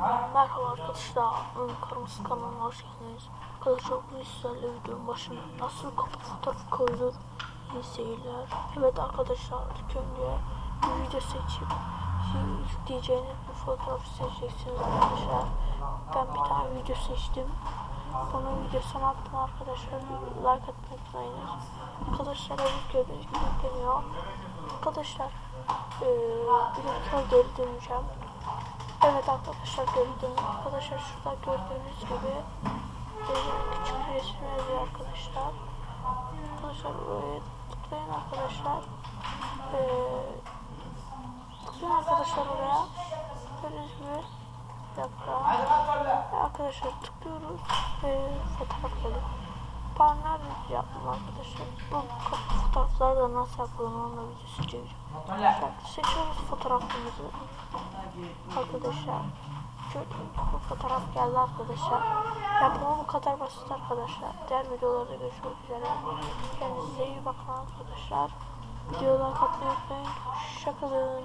Merhaba arkadaşlar, Kırmızı kanalına hoş geldiniz. Arkadaşlar bugün sizlerle videonun başına nasıl kapı fotoğrafı koyulur iyi seyirler. Evet arkadaşlar ilk önce bir video seçip yükleyeceğiniz bir fotoğrafı seçeceksiniz arkadaşlar. Ben bir tane video seçtim. Onun videosunu attım arkadaşlar. Like atmayı unutmayınız. Arkadaşlar evet gördüğünüz gibi yükleniyor. Arkadaşlar eee bir dakika geri döneceğim. Evet arkadaşlar gördüğünüz arkadaşlar şurada gördüğünüz gibi e, küçük bir resim yazıyor arkadaşlar. Arkadaşlar buraya tıklayın arkadaşlar. E, tıklayın arkadaşlar oraya. Gördüğünüz gibi bir dakika. Arkadaşlar tıklıyoruz ve fotoğraf geliyor. Panel yaptım arkadaşlar. Bu fotoğrafları da nasıl yapılır onunla videosu çekeceğim. Arkadaşlar seçiyoruz fotoğrafımızı. Arkadaşlar gördüğünüz gibi fotoğraf geldi arkadaşlar. Yapımı bu kadar basit arkadaşlar. Diğer videolarda görüşmek üzere. Kendinize iyi bakın arkadaşlar. Videolar katmayı unutmayın. Hoşçakalın.